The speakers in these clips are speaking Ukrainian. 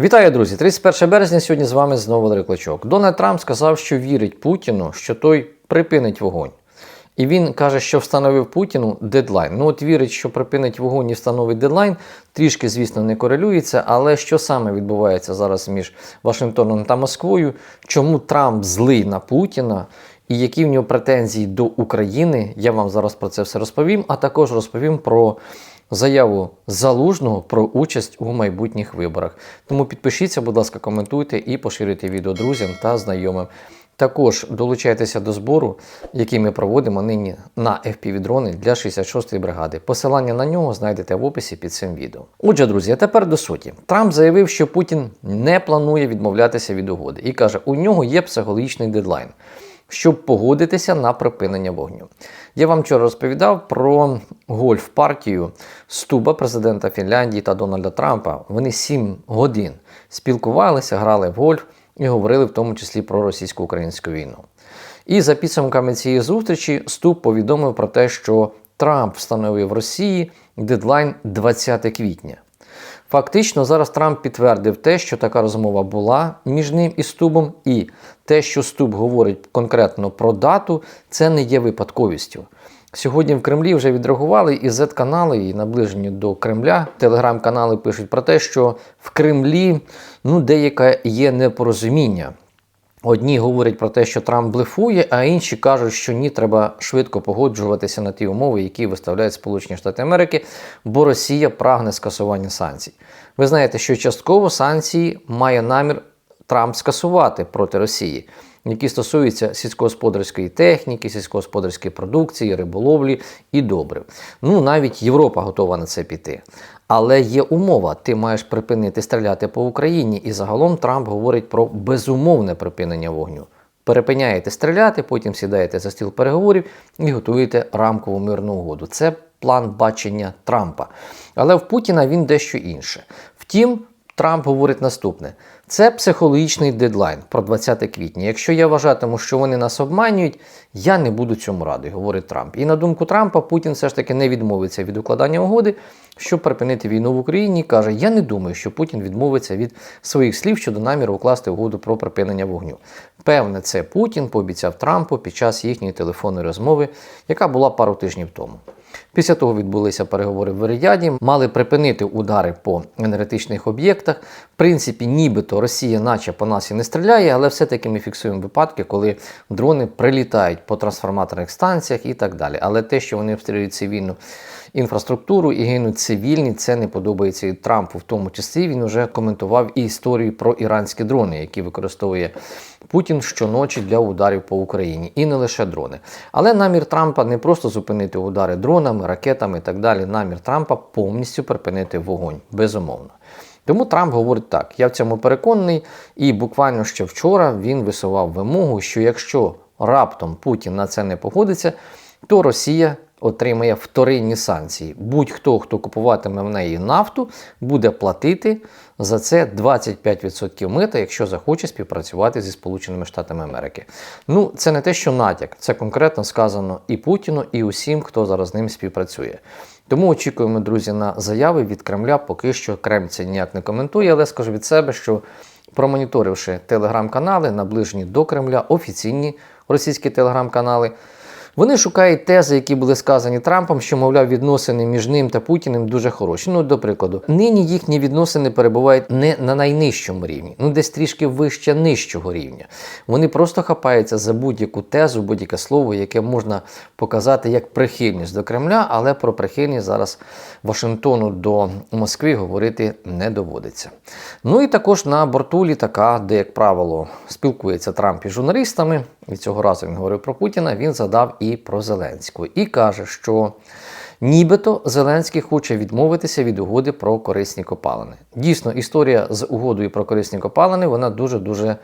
Вітаю, друзі! 31 березня сьогодні з вами знову Валерій Клочок. Дональд Трамп сказав, що вірить Путіну, що той припинить вогонь. І він каже, що встановив Путіну дедлайн. Ну от вірить, що припинить вогонь і встановить дедлайн, трішки, звісно, не корелюється. Але що саме відбувається зараз між Вашингтоном та Москвою? Чому Трамп злий на Путіна? І які в нього претензії до України? Я вам зараз про це все розповім, а також розповім про заяву залужного про участь у майбутніх виборах. Тому підпишіться, будь ласка, коментуйте і поширюйте відео друзям та знайомим. Також долучайтеся до збору, який ми проводимо нині на FPV-дрони для 66-ї бригади. Посилання на нього знайдете в описі під цим відео. Отже, друзі, а тепер до суті. Трамп заявив, що Путін не планує відмовлятися від угоди і каже, у нього є психологічний дедлайн щоб погодитися на припинення вогню. Я вам вчора розповідав про гольф-партію Стуба, президента Фінляндії та Дональда Трампа. Вони сім годин спілкувалися, грали в гольф і говорили в тому числі про російсько-українську війну. І за підсумками цієї зустрічі Стуб повідомив про те, що Трамп встановив в Росії дедлайн 20 квітня. Фактично, зараз Трамп підтвердив те, що така розмова була між ним і Стубом, і те, що Стуб говорить конкретно про дату, це не є випадковістю. Сьогодні в Кремлі вже відреагували і Z-канали, і наближені до Кремля. Телеграм-канали пишуть про те, що в Кремлі ну, деяке є непорозуміння. Одні говорять про те, що Трамп блефує, а інші кажуть, що ні, треба швидко погоджуватися на ті умови, які виставляють Сполучені Штати Америки, бо Росія прагне скасування санкцій. Ви знаєте, що частково санкції має намір Трамп скасувати проти Росії, які стосуються сільськогосподарської техніки, сільськогосподарської продукції, риболовлі і добрив. Ну навіть Європа готова на це піти. Але є умова, ти маєш припинити стріляти по Україні. І загалом Трамп говорить про безумовне припинення вогню. Перепиняєте стріляти, потім сідаєте за стіл переговорів і готуєте рамкову мирну угоду. Це план бачення Трампа. Але в Путіна він дещо інше. Втім, Трамп говорить наступне: це психологічний дедлайн про 20 квітня. Якщо я вважатиму, що вони нас обманюють, я не буду цьому радий, говорить Трамп. І на думку Трампа, Путін все ж таки не відмовиться від укладання угоди, щоб припинити війну в Україні. Каже: Я не думаю, що Путін відмовиться від своїх слів щодо наміру укласти угоду про припинення вогню. Певне, це Путін пообіцяв Трампу під час їхньої телефонної розмови, яка була пару тижнів тому. Після того відбулися переговори в Рияді, мали припинити удари по енергетичних об'єктах. В принципі, нібито Росія, наче по нас і не стріляє, але все-таки ми фіксуємо випадки, коли дрони прилітають по трансформаторних станціях і так далі. Але те, що вони обстрілюють цивільну інфраструктуру і гинуть цивільні, це не подобається і Трампу. В тому числі він вже коментував і історію про іранські дрони, які використовує Путін щоночі для ударів по Україні, і не лише дрони. Але намір Трампа не просто зупинити удари дронами, ракетами і так далі. Намір Трампа повністю припинити вогонь, безумовно. Тому Трамп говорить так: я в цьому переконаний, і буквально ще вчора він висував вимогу, що якщо раптом Путін на це не погодиться, то Росія отримає вторинні санкції. Будь-хто, хто купуватиме в неї нафту, буде платити за це 25% мита, якщо захоче співпрацювати зі Сполученими Штатами Америки. Ну, це не те, що натяк, це конкретно сказано і Путіну, і усім, хто зараз з ним співпрацює. Тому очікуємо, друзі, на заяви від Кремля. Поки що Кремль це ніяк не коментує, але скажу від себе, що промоніторивши телеграм-канали, наближені до Кремля, офіційні російські телеграм-канали. Вони шукають тези, які були сказані Трампом, що, мовляв, відносини між ним та Путіним дуже хороші. Ну, до прикладу, нині їхні відносини перебувають не на найнижчому рівні, ну десь трішки вище нижчого рівня. Вони просто хапаються за будь-яку тезу, будь-яке слово, яке можна показати як прихильність до Кремля, але про прихильність зараз Вашингтону до Москви говорити не доводиться. Ну і також на борту літака, де, як правило, спілкується Трамп із журналістами, і цього разу він говорив про Путіна, він задав і про Зеленського. І каже, що нібито Зеленський хоче відмовитися від угоди про корисні копалини. Дійсно, історія з угодою про корисні копалини вона дуже-дуже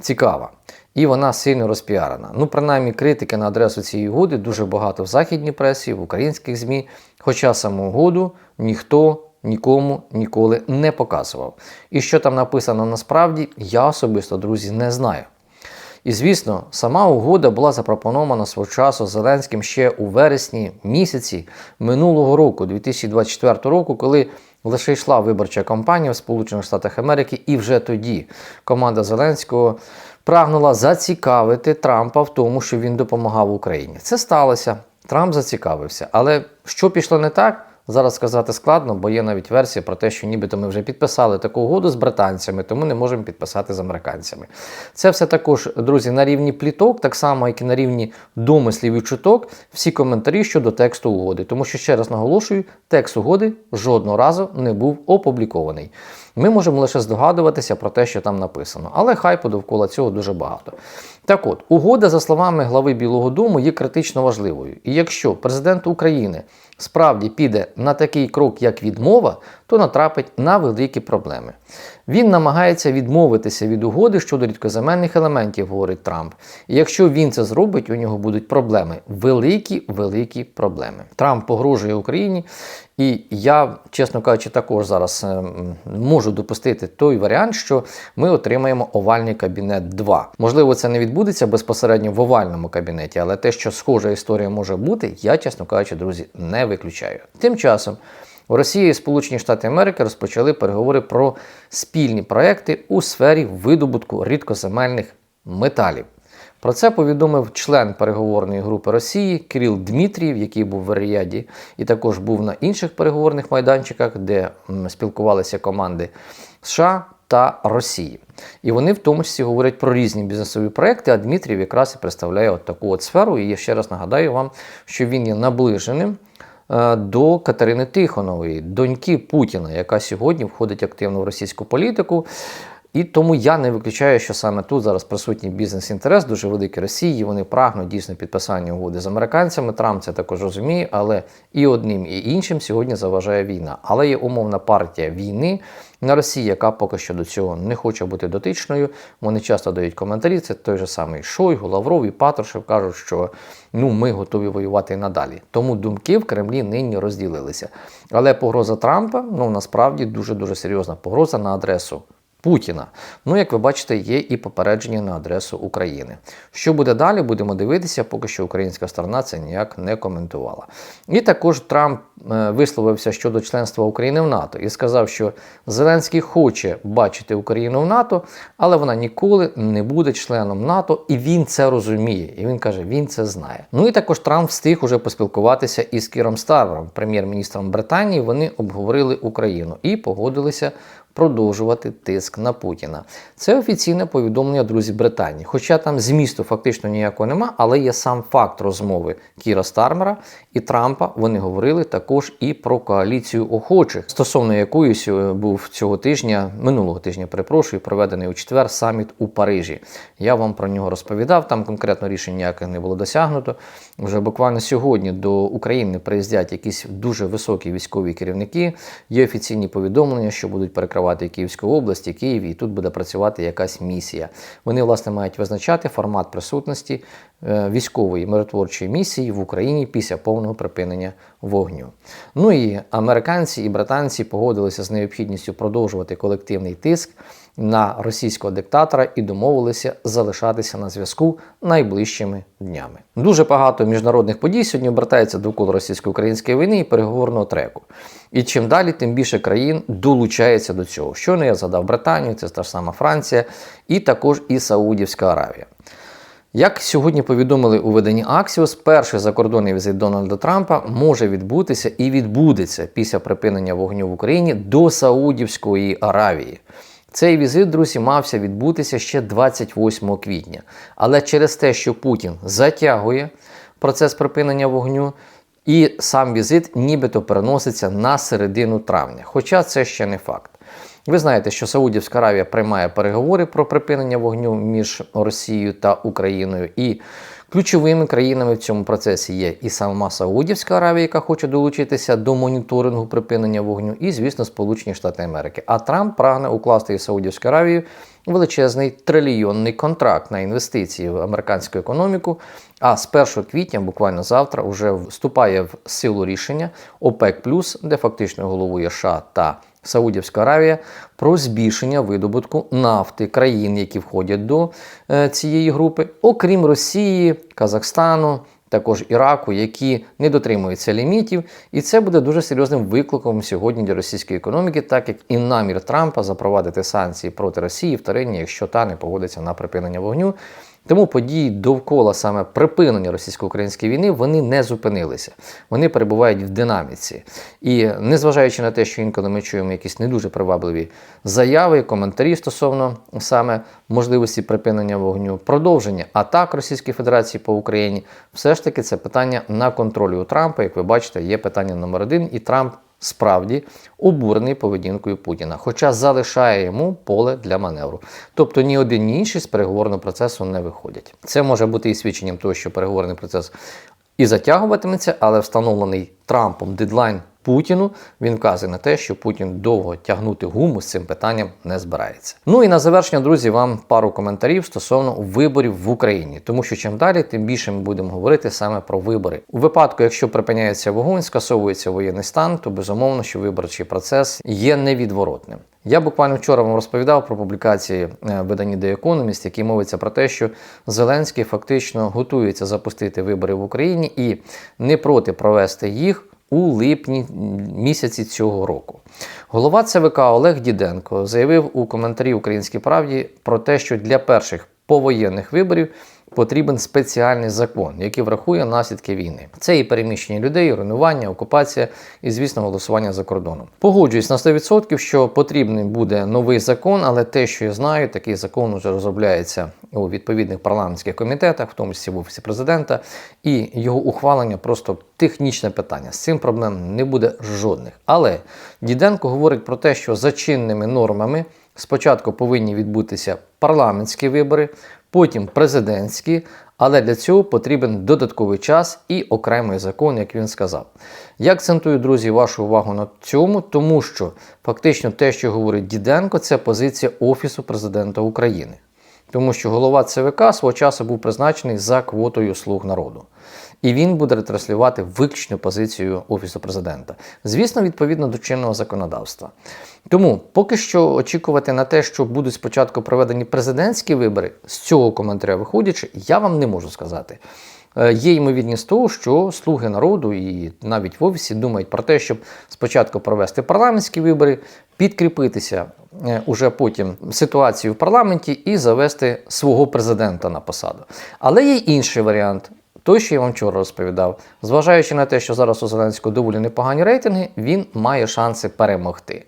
цікава. І вона сильно розпіарена. Ну, принаймні, критики на адресу цієї угоди дуже багато в західній пресі, в українських ЗМІ. Хоча саму угоду ніхто нікому ніколи не показував. І що там написано насправді, я особисто, друзі, не знаю. І звісно, сама угода була запропонована свого часу Зеленським ще у вересні місяці минулого року, 2024 року, коли лише йшла виборча кампанія в Сполучених Штатах Америки, і вже тоді команда Зеленського прагнула зацікавити Трампа в тому, що він допомагав Україні. Це сталося. Трамп зацікавився. Але що пішло не так? Зараз сказати складно, бо є навіть версія про те, що нібито ми вже підписали таку угоду з британцями, тому не можемо підписати з американцями. Це все також, друзі, на рівні пліток, так само, як і на рівні домислів і чуток, всі коментарі щодо тексту угоди. Тому що, ще раз наголошую, текст угоди жодного разу не був опублікований. Ми можемо лише здогадуватися про те, що там написано, але хайпу довкола цього дуже багато. Так от, угода, за словами глави Білого Дому, є критично важливою. І якщо президент України справді піде на такий крок, як відмова, то натрапить на великі проблеми. Він намагається відмовитися від угоди щодо рідкоземельних елементів, говорить Трамп. І якщо він це зробить, у нього будуть проблеми. Великі, великі проблеми. Трамп погрожує Україні, і я, чесно кажучи, також зараз е, можу допустити той варіант, що ми отримаємо овальний кабінет 2. Можливо, це не відбудеться безпосередньо в овальному кабінеті, але те, що схожа історія може бути, я, чесно кажучи, друзі, не виключаю. Тим часом. У Росії і Сполучені Штати Америки розпочали переговори про спільні проекти у сфері видобутку рідкоземельних металів. Про це повідомив член переговорної групи Росії Кирил Дмитрієв, який був в Ріяді, і також був на інших переговорних майданчиках, де спілкувалися команди США та Росії. І вони в тому числі говорять про різні бізнесові проекти, а Дмитрієв якраз і представляє от таку от сферу. І я ще раз нагадаю вам, що він є наближеним до Катерини Тихонової, доньки Путіна, яка сьогодні входить активно в російську політику. І тому я не виключаю, що саме тут зараз присутній бізнес-інтерес дуже великий Росії. Вони прагнуть дійсно підписання угоди з американцями. Трамп це також розуміє, але і одним, і іншим сьогодні заважає війна. Але є умовна партія війни на Росії, яка поки що до цього не хоче бути дотичною. Вони часто дають коментарі. Це той же самий Шойгу, Лавров і Патрушев кажуть, що ну ми готові воювати надалі. Тому думки в Кремлі нині розділилися. Але погроза Трампа ну насправді дуже дуже серйозна погроза на адресу. Путіна. Ну, як ви бачите, є і попередження на адресу України. Що буде далі, будемо дивитися, поки що українська сторона це ніяк не коментувала. І також Трамп е, висловився щодо членства України в НАТО і сказав, що Зеленський хоче бачити Україну в НАТО, але вона ніколи не буде членом НАТО, і він це розуміє. І він каже, він це знає. Ну і також Трамп встиг уже поспілкуватися із Кіром Старвером, прем'єр-міністром Британії. Вони обговорили Україну і погодилися продовжувати тиск на Путіна. Це офіційне повідомлення друзі Британії. Хоча там змісту фактично ніякого нема, але є сам факт розмови Кіра Стармера і Трампа. Вони говорили також і про коаліцію охочих, стосовно якоїсь був цього тижня, минулого тижня, перепрошую, проведений у четвер саміт у Парижі. Я вам про нього розповідав. Там конкретно рішень ніяких не було досягнуто. Вже буквально сьогодні до України приїздять якісь дуже високі військові керівники. Є офіційні повідомлення, що будуть перекривати Київську область і Київ, і тут буде працювати якась місія. Вони, власне, мають визначати формат присутності е, військової миротворчої місії в Україні після повного припинення вогню. Ну і американці і британці погодилися з необхідністю продовжувати колективний тиск на російського диктатора і домовилися залишатися на зв'язку найближчими днями. Дуже багато міжнародних подій сьогодні обертається довкола російсько-української війни і переговорного треку. І чим далі, тим більше країн долучається до цього. Щойно я згадав Британію, це та ж сама Франція, і також і Саудівська Аравія. Як сьогодні повідомили у виданні Axios, перший закордонний візит Дональда Трампа може відбутися і відбудеться після припинення вогню в Україні до Саудівської Аравії. Цей візит, друзі, мався відбутися ще 28 квітня. Але через те, що Путін затягує процес припинення вогню, і сам візит нібито переноситься на середину травня. Хоча це ще не факт. Ви знаєте, що Саудівська Аравія приймає переговори про припинення вогню між Росією та Україною. І ключовими країнами в цьому процесі є і сама Саудівська Аравія, яка хоче долучитися до моніторингу припинення вогню, і, звісно, Сполучені Штати Америки. А Трамп прагне укласти із Саудівською Аравією величезний трильйонний контракт на інвестиції в американську економіку. А з 1 квітня, буквально завтра, вже вступає в силу рішення ОПЕК+, де фактично головує США та Саудівська Аравія про збільшення видобутку нафти країн, які входять до е, цієї групи, окрім Росії, Казахстану. Також Іраку, які не дотримуються лімітів, і це буде дуже серйозним викликом сьогодні для російської економіки, так як і намір Трампа запровадити санкції проти Росії вторинні, якщо та не погодиться на припинення вогню. Тому події довкола саме припинення російсько-української війни вони не зупинилися. Вони перебувають в динаміці. І незважаючи на те, що інколи ми чуємо якісь не дуже привабливі заяви, коментарі стосовно саме можливості припинення вогню, продовження атак Російської Федерації по Україні, все ж таки це питання на контролі у Трампа. Як ви бачите, є питання номер один, і Трамп справді обурений поведінкою Путіна, хоча залишає йому поле для маневру. Тобто ні один, ні інший з переговорного процесу не виходять. Це може бути і свідченням того, що переговорний процес і затягуватиметься, але встановлений Трампом дедлайн Путіну він вказує на те, що Путін довго тягнути гуму з цим питанням не збирається. Ну і на завершення, друзі, вам пару коментарів стосовно виборів в Україні, тому що чим далі, тим більше ми будемо говорити саме про вибори. У випадку, якщо припиняється вогонь, скасовується воєнний стан, то безумовно, що виборчий процес є невідворотним. Я буквально вчора вам розповідав про публікації е, видання The Economist, які мовиться про те, що Зеленський фактично готується запустити вибори в Україні і не проти провести їх у липні місяці цього року. Голова ЦВК Олег Діденко заявив у коментарі Українській правді про те, що для перших повоєнних виборів потрібен спеціальний закон, який врахує наслідки війни. Це і переміщення людей, руйнування, окупація і, звісно, голосування за кордоном. Погоджуюсь на 100%, що потрібний буде новий закон, але те, що я знаю, такий закон вже розробляється у відповідних парламентських комітетах, в тому числі в офісі президента, і його ухвалення просто технічне питання. З цим проблем не буде жодних. Але Діденко говорить про те, що за чинними нормами спочатку повинні відбутися парламентські вибори, потім президентські, але для цього потрібен додатковий час і окремий закон, як він сказав. Я акцентую, друзі, вашу увагу на цьому, тому що фактично те, що говорить Діденко, це позиція Офісу президента України. Тому що голова ЦВК свого часу був призначений за квотою слуг народу. І він буде ретранслювати виключну позицію Офісу президента. Звісно, відповідно до чинного законодавства. Тому поки що очікувати на те, що будуть спочатку проведені президентські вибори, з цього коментаря виходячи, я вам не можу сказати. Е, Є ймовірність того, що слуги народу і навіть в офісі думають про те, щоб спочатку провести парламентські вибори, підкріпитися е, уже потім ситуацію в парламенті і завести свого президента на посаду. Але є інший варіант. Той, що я вам вчора розповідав, зважаючи на те, що зараз у Зеленського доволі непогані рейтинги, він має шанси перемогти.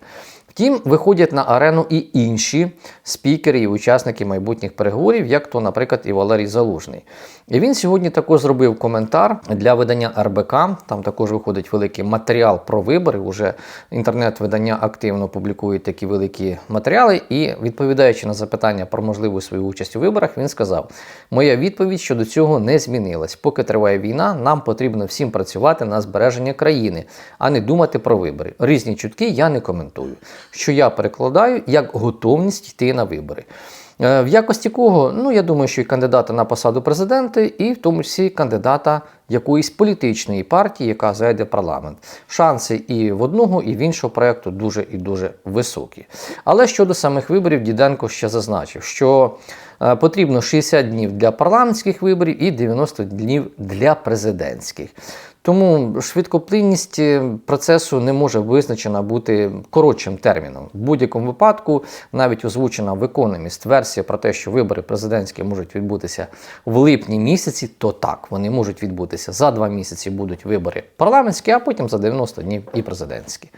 Втім, виходять на арену і інші спікери і учасники майбутніх переговорів, як то, наприклад, і Валерій Залужний. І він сьогодні також зробив коментар для видання РБК. Там також виходить великий матеріал про вибори. Уже інтернет-видання активно публікують такі великі матеріали. І відповідаючи на запитання про можливу свою участь у виборах, він сказав: Моя відповідь щодо цього не змінилась. Поки триває війна, нам потрібно всім працювати на збереження країни, а не думати про вибори. Різні чутки я не коментую що я перекладаю як готовність йти на вибори. Е, В якості кого? Ну, я думаю, що і кандидата на посаду президента, і в тому числі кандидата якоїсь політичної партії, яка зайде в парламент. Шанси і в одного, і в іншого проєкту дуже і дуже високі. Але щодо самих виборів, Діденко ще зазначив, що е, потрібно 60 днів для парламентських виборів і 90 днів для президентських. Тому швидкоплинність е, процесу не може визначена бути коротшим терміном. В будь-якому випадку, навіть озвучена в Economist версія про те, що вибори президентські можуть відбутися в липні місяці, то так, вони можуть відбутися. За два місяці будуть вибори парламентські, а потім за 90 днів і президентські.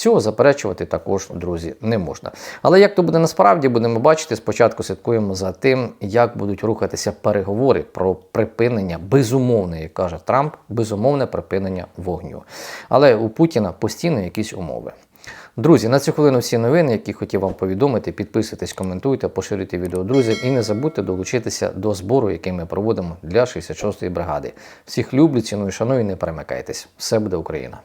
Цього заперечувати також, друзі, не можна. Але як то буде насправді, будемо бачити, спочатку слідкуємо за тим, як будуть рухатися переговори про припинення, безумовне, як каже Трамп, безумовне припинення вогню. Але у Путіна постійно якісь умови. Друзі, на цю хвилину всі новини, які хотів вам повідомити. Підписуйтесь, коментуйте, поширюйте відео друзям і не забудьте долучитися до збору, який ми проводимо для 66-ї бригади. Всіх люблю, ціную, шаную, не перемикайтесь. Все буде Україна!